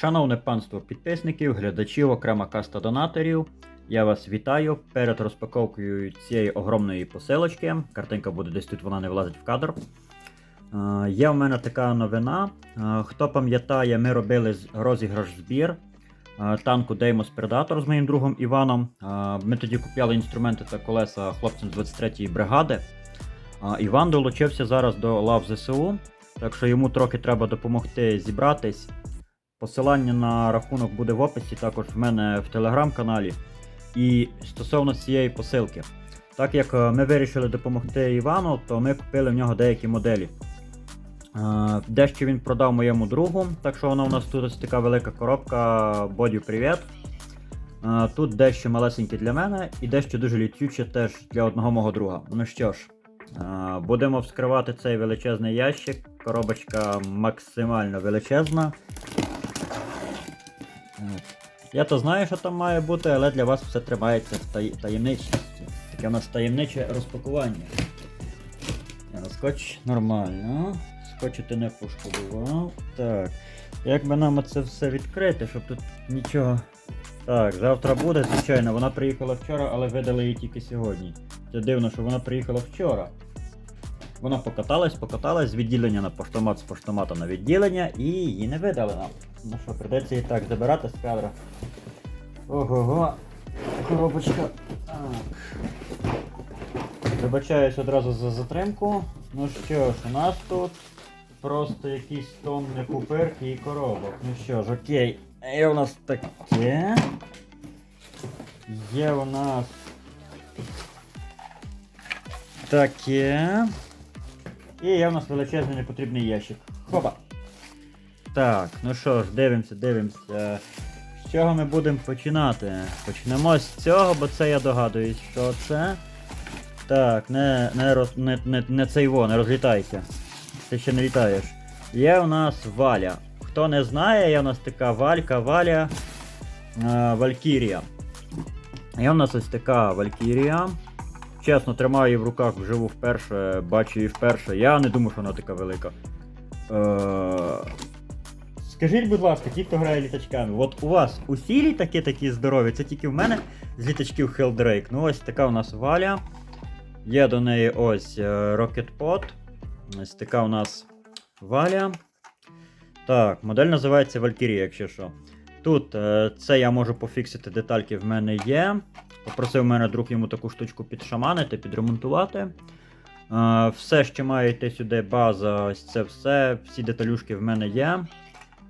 Шановне панство підписників, глядачів, окрема каста донаторів. Я вас вітаю перед розпаковкою цієї огромної посилочки. Картинка буде десь тут, вона не влазить в кадр. Е, Є в мене така новина. Е, Хто пам'ятає, ми робили розіграш збір е, танку Deimos Predator з моїм другом Іваном. Ми тоді купляли інструменти та колеса хлопцям з 23-ї бригади. Іван долучився зараз до лав ЗСУ, так що йому трохи треба допомогти зібратись. Посилання на рахунок буде в описі, також в мене в телеграм-каналі. І стосовно цієї посилки, так як е, ми вирішили допомогти Івану, то ми купили в нього деякі моделі. Е, Дещо він продав моєму другу, так що вона у нас тут ось така велика коробка Бодю Привіт. Е, Тут дещо малесеньке для мене і дещо дуже літюче теж для одного мого друга. Ну що ж, будемо вскривати цей величезний ящик. Коробочка максимально величезна. Я то знаю, що там має бути, але для вас все тримається в таємничості. Таке у нас таємниче розпакування. Скотч нормально. Скотчу ти не пошкодував. Так. Як би нам це все відкрити, щоб тут нічого. Так, завтра буде, звичайно, вона приїхала вчора, але видали її тільки сьогодні. Це дивно, що вона приїхала вчора. Вона покаталась, покаталась з відділення на поштомат, з поштомата на відділення і її не видали нам. Ну що, придеться її так забирати з кадра. Ого-го. Коробочка. Так. Вибачаюсь одразу за затримку. Ну що ж, у нас тут просто якісь тонни пупирки і коробок. Ну що ж, окей. Є у нас таке. Є у нас таке. І є у нас величезний непотрібний ящик. Хопа. Так, ну що ж, дивимося, дивимося. З чого ми будемо починати? Почнемо з цього, бо це я догадуюсь, що це. Так, не, не, роз, не, не, не цей во, не розлітайся. Ти ще не літаєш. Є у нас валя. Хто не знає, є у нас така валька, валя. Е, Валькірія. Є у нас ось така Валькірія. Чесно, тримаю її в руках вживу вперше, бачу її вперше. Я не думаю, що вона така велика. Е... Скажіть, будь ласка, ті, хто грає літачками, от у вас усі літаки такі здорові, це тільки в мене з літачків Helldrake. Ну ось така у нас валя. Є до неї ось е, Rocket Pod. Ось така у нас валя. Так, модель називається Valkyrie, якщо що. Тут е, це я можу пофіксити детальки в мене є. Попросив мене друг йому таку штучку підшаманити, підремонтувати. Е, все, що має йти сюди, база, ось це все, всі деталюшки в мене є.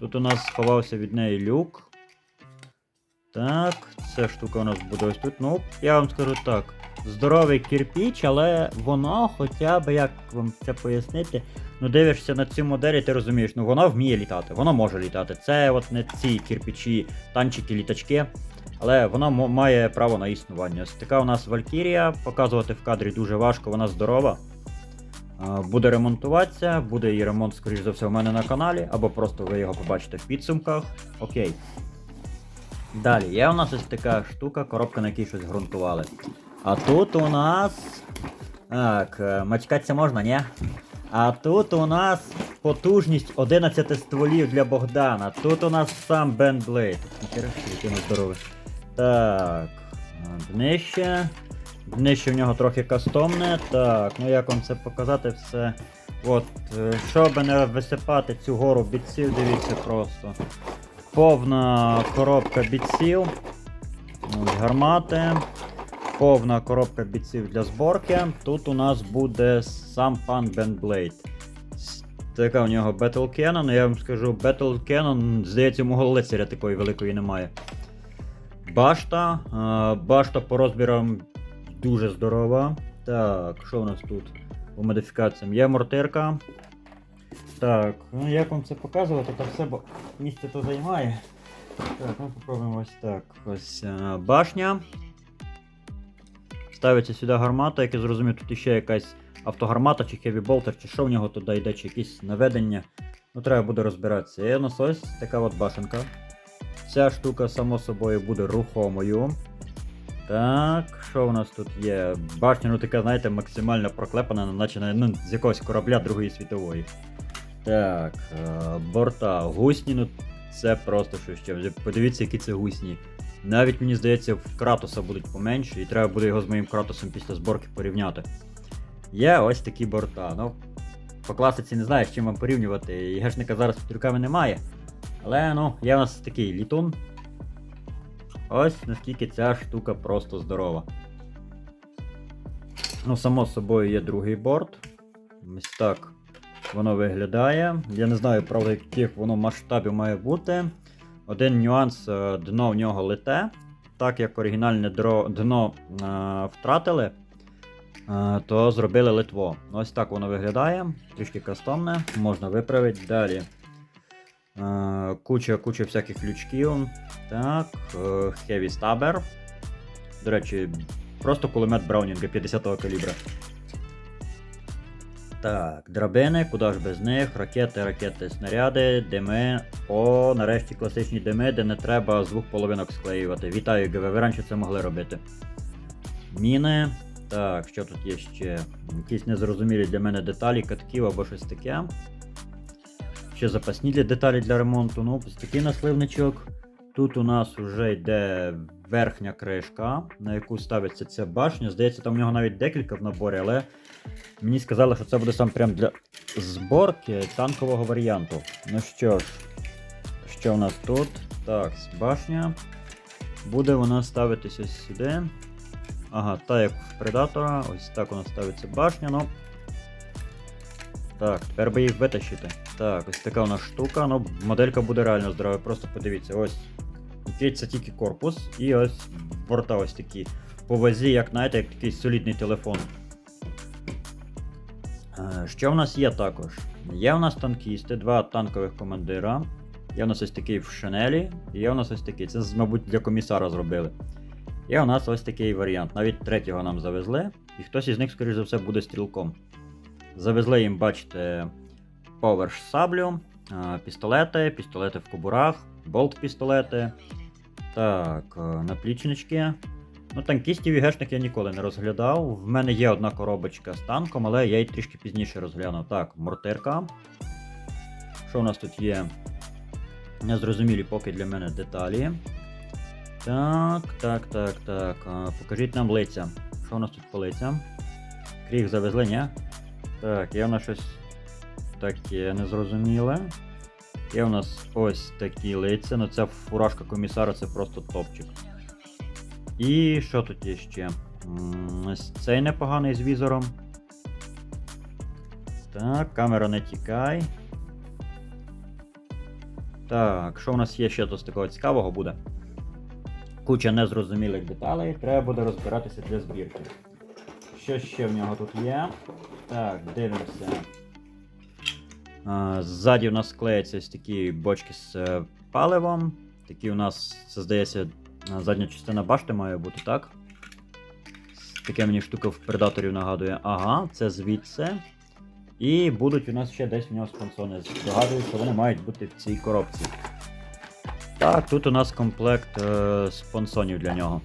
Тут у нас сховався від неї люк. Так, ця штука у нас буде ось тут. Ну, я вам скажу так. Здоровий кирпіч, але воно хоча б, як вам це пояснити, ну дивишся на цю модель і ти розумієш, ну вона вміє літати, вона може літати. Це от не ці кирпичі, танчики, літачки. Але вона має право на існування. Ось така у нас Валькірія. Показувати в кадрі дуже важко, вона здорова. Буде ремонтуватися, буде її ремонт, скоріш за все, у мене на каналі, або просто ви його побачите в підсумках. Окей. Далі, є у нас ось така штука, коробка, на якій щось ґрунтували. А тут у нас. Так, е, мачкатися можна, ні? А тут у нас потужність 11 стволів для Богдана. Тут у нас сам Бен Блейд. Ніхера, який здоровий. Так. Днище. Днище в нього трохи кастомне. Так, ну як вам це показати все. От, е, щоб не висипати цю гору бітців, дивіться просто. Повна коробка бітців. Ось гармати. Повна коробка бійців для зборки. Тут у нас буде сам пан Бен Блейд. Така у нього Battle Cannon, я вам скажу, Battle Cannon, здається, у мого лицаря такої великої немає. Башта. Башта по розмірам дуже здорова. Так, що у нас тут по модифікаціям? Є мортирка. Так, ну як вам це показувати, то все, місце то займає. Так, ну попробуємо ось так. Ось а, башня. Ставиться сюди гармата, як я зрозумів, тут ще якась автогармата чи хеві болтер, чи що в нього туди йде, чи якісь наведення. Ну, треба буде розбиратися. Є у нас ось така от башенка. Ця штука, само собою, буде рухомою. Так, що у нас тут є? Башня, ну така, знаєте, максимально проклепана, наче ну, з якогось корабля Другої світової. Так, е, борта гусні, ну Це просто що ще. Подивіться, які це гусні. Навіть мені здається, в Кратоса будуть поменше, і треба буде його з моїм Кратосом після зборки порівняти. Є ось такі борта. Ну, по класиці не знаю, з чим вам порівнювати. Гешника зараз під руками немає. Але ну, є у нас такий літун. Ось наскільки ця штука просто здорова. Ну, само собою є другий борт. Ось так воно виглядає. Я не знаю, правда, яких воно масштабів має бути. Один нюанс, е, дно в нього лите. Так як оригінальне дно е, втратили, е, то зробили литво. Ось так воно виглядає. Трішки кастомне, можна виправити. Далі. Е, Куча, куча всяких лючків. Так, е, Heavy Stabber. До речі, просто кулемет Браунінга 50-го калібра. Так, драбини, куди ж без них, ракети, ракети, снаряди, дими. О, нарешті класичні дими, де не треба з двох половинок склеювати. Вітаю, ГВ, ви раніше це могли робити. Міни. Так, що тут є ще? Якісь незрозумілі для мене деталі, катків або щось таке. Ще запасні для деталі для ремонту. Ну, ось такий насливничок. Тут у нас вже йде верхня кришка, на яку ставиться ця башня. Здається, там в нього навіть декілька в наборі, але мені сказали, що це буде сам прям для зборки танкового варіанту. Ну що ж, що у нас тут? Так, башня. Буде вона ставитися сюди. Ага, та як в предатора, ось так у нас ставиться башня, ну. Так, тепер би їх витащити. Так, ось така у нас штука. Ну, моделька буде реально здорова. Просто подивіться, ось. Це тільки корпус, і ось борта ось такі. По вазі, як знаєте, як такий солідний телефон. Е, Що в нас є також? Є у нас танкісти, два танкових командира. Є у нас ось такий в шинелі, і є у нас ось такий. Це, мабуть, для комісара зробили. Є у нас ось такий варіант. Навіть третього нам завезли, і хтось із них, скоріш за все, буде стрілком. Завезли їм, бачите, поверх саблю, пістолети, пістолети в кобурах, болт-пістолети. Так, наплічнички. Ну, танкістів і гешник я ніколи не розглядав. В мене є одна коробочка з танком, але я її трішки пізніше розглянув. Так, мортирка. Що у нас тут є? Незрозумілі поки для мене деталі. Так, так, так, так. Покажіть нам лиця. Що у нас тут по лицям? Кріг завезли, ні? Так, є у нас щось таке незрозуміле. Є у нас ось такі лиця. Ну ця фуражка комісара це просто топчик. І що тут є ще? Цей непоганий з візором. Так, камера не тікай. Так, що у нас є ще тут такого цікавого буде? Куча незрозумілих деталей, треба буде розбиратися для збірки. Що ще в нього тут є? Так, дивимося. Ззаді у нас клеяться ось такі бочки з е, паливом. Такі у нас, це здається, задня частина башти має бути, так? Таке мені штука в предаторів нагадує. Ага, це звідси. І будуть у нас ще десь в нього спонсони. Догадую, що вони мають бути в цій коробці. Так, тут у нас комплект е, спонсонів для нього.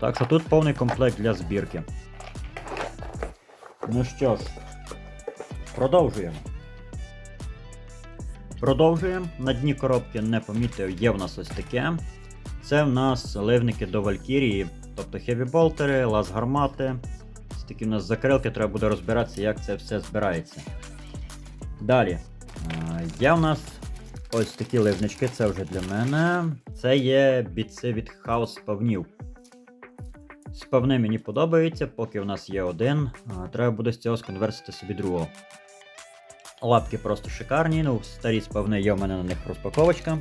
Так що тут повний комплект для збірки. Ну що ж, продовжуємо. Продовжуємо. На дні коробки не помітив, є в нас ось таке. Це в нас ливники до Валькірії, тобто хеві-болтери, лаз гармати. Ось такі в нас закрилки, треба буде розбиратися, як це все збирається. Далі. е, Є в нас ось такі ливнички, це вже для мене. Це є біци від хаос спавнів. Спавни мені подобаються, поки в нас є один. Треба буде з цього сконверсити собі другого. Лапки просто шикарні, ну, старі спавни є в мене на них розпаковочка.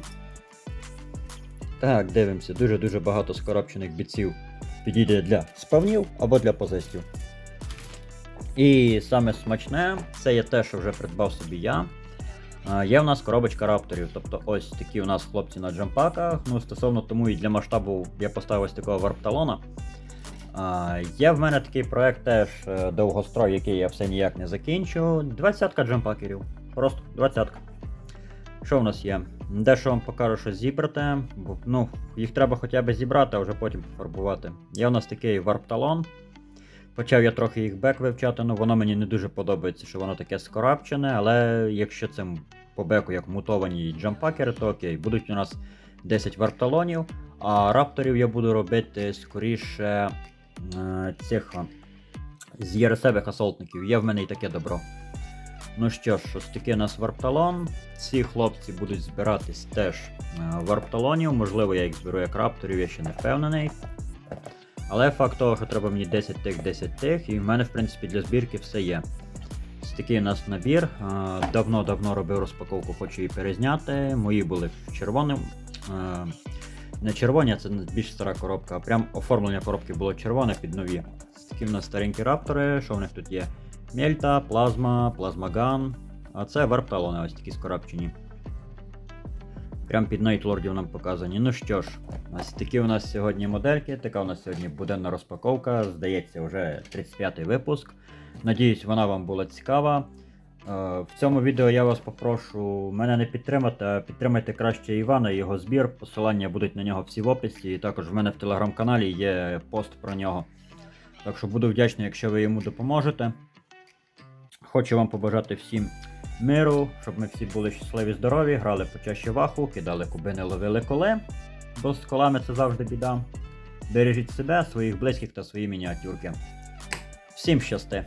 Так, дивимося, дуже-дуже багато скоробчених бійців підійде для спавнів або для позистів. І саме смачне, це є те, що вже придбав собі я. Є в нас коробочка рапторів, тобто ось такі у нас хлопці на джампаках. Ну, стосовно тому і для масштабу я поставив ось такого варпталона. Є в мене такий проект теж е, довгострой, який я все ніяк не закінчу. 20 джампакерів. Просто 20. Що в нас є? Дещо вам покажу, що зібрати. Ну, їх треба хоча б зібрати, а вже потім пофарбувати. Є у нас такий варпталон. Почав я трохи їх бек вивчати, ну воно мені не дуже подобається, що воно таке скорапчене, але якщо це по беку як мутовані джампакери, то окей. Будуть у нас 10 варталонів, а рапторів я буду робити скоріше цих з єресевих асолтників. Є в мене і таке добро. Ну що ж, ось такий у нас варпталон. Ці хлопці будуть збиратись теж е, варпталонів. Можливо, я їх зберу як рапторів, я ще не впевнений. Але факт того, що треба мені 10 тих, 10 тих, і в мене, в принципі, для збірки все є. Ось такий у нас набір. Е, Давно-давно робив розпаковку, хочу її перезняти. Мої були в червоному. Не червоні, це більш стара коробка, прям оформлення коробки було червоне під нові. Такі в нас старенькі раптори, що в них тут є? Мельта, плазма, плазмаган. А це варпталони, ось такі скорабчені. Прям під Найтлордів нам показані. Ну що ж, ось такі у нас сьогодні модельки. Така у нас сьогодні буденна розпаковка. Здається, вже 35-й випуск. Надіюсь, вона вам була цікава. Е, В цьому відео я вас попрошу мене не підтримати, а підтримайте краще Івана і його збір. Посилання будуть на нього всі в описі. І також в мене в телеграм-каналі є пост про нього. Так що буду вдячний, якщо ви йому допоможете. Хочу вам побажати всім миру, щоб ми всі були щасливі, здорові, грали почаще ваху, кидали кубини, ловили коли, бо з колами це завжди біда. Бережіть себе, своїх близьких та свої мініатюрки. Всім щасти!